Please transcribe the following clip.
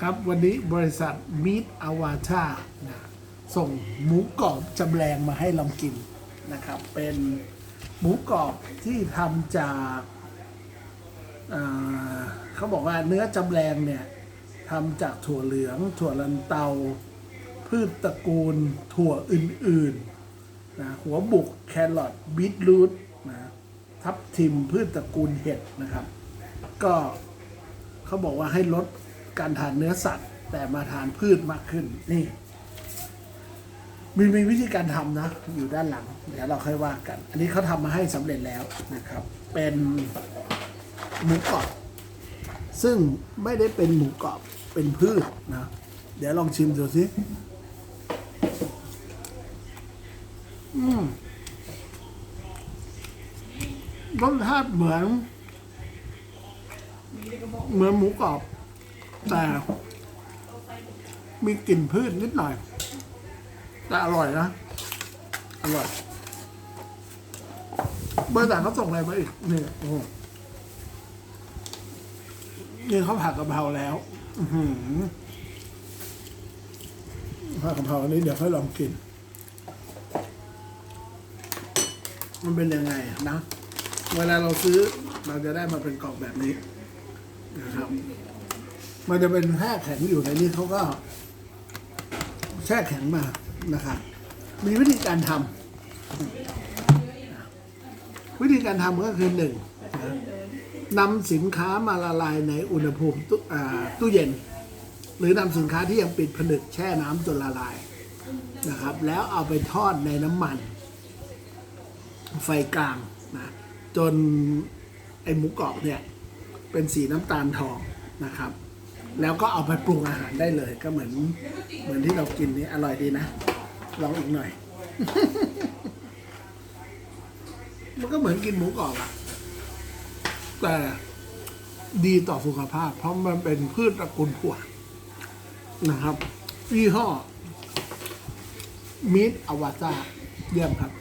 ครับ วันนี้บริษัทมิตอาวาชาส่งหมูกรอบจำแรงมาให้ลองกินนะครับ เป็นหมูกรอบที่ทำจากอ่าเขาบอกว่าเนื้อจำแรงเนี่ยทำจากถั่วเหลือง ถั่วลันเตา พืชตระกูลถั่วอื่นๆนะหัวบุกแครอทบีทรูทนะทับทิมพืชตระกูลเห็ดนะครับ ก็เขาบอกว่าให้ลด การทานเนื้อสัตว์ แต่มาทานพืชมากขึ้น นี่ มีมีวิธีการทำนะ อยู่ด้านหลัง เดี๋ยวเราค่อยว่ากัน อันนี้เขาทำมาให้สำเร็จแล้วนะครับ เป็นหมูกรอบ ซึ่งไม่ได้เป็นหมูกรอบเป็นพืชนะ เดี๋ยวลองชิมดูสิอืมรสชาติเหมือนเหมือนหมูกรอบ แต่มีกลิ่นพืชนิดหน่อย แต่อร่อยนะ อร่อย เบอร์ต่างเขาส่งอะไรมาอีกนี่โอ้นี่เขาผัดกะเพราแล้ว อืผัดกะเพราอันนี้เดี๋ยวค่อยลองกิน มันเป็นยังไงนะ เวลาเราซื้อเราจะได้มาเป็นกล่องแบบนี้นะครับ มันจะเป็นแช่แข็งอยู่ในนี้เขาก็ แช่แข็งมานะครับ มีวิธีการทำวิธีการทำก็คือหนึ่งนำสินค้ามาละลายในอุณหภูมิตู้เย็น หรือนำสินค้าที่ยังปิดผนึกแช่น้ำจนละลายนะครับ แล้วเอาไปทอดในน้ำมัน ไฟกลางนะจนไอหมูกรอบเนี่ย เป็นสีน้ำตาลทองนะครับ แล้วก็เอาไปปรุงอาหารได้เลย ก็เหมือนเหมือนที่เรากินนี่อร่อยดีนะ ลองอีกหน่อย มันก็เหมือนกินหมูกรอบอะแต่ดีต่อสุขภาพ เพราะมันเป็นพืชตระกูลถั่วนะครับยี่ห้อมิตอวาซาเยี่ยมครับ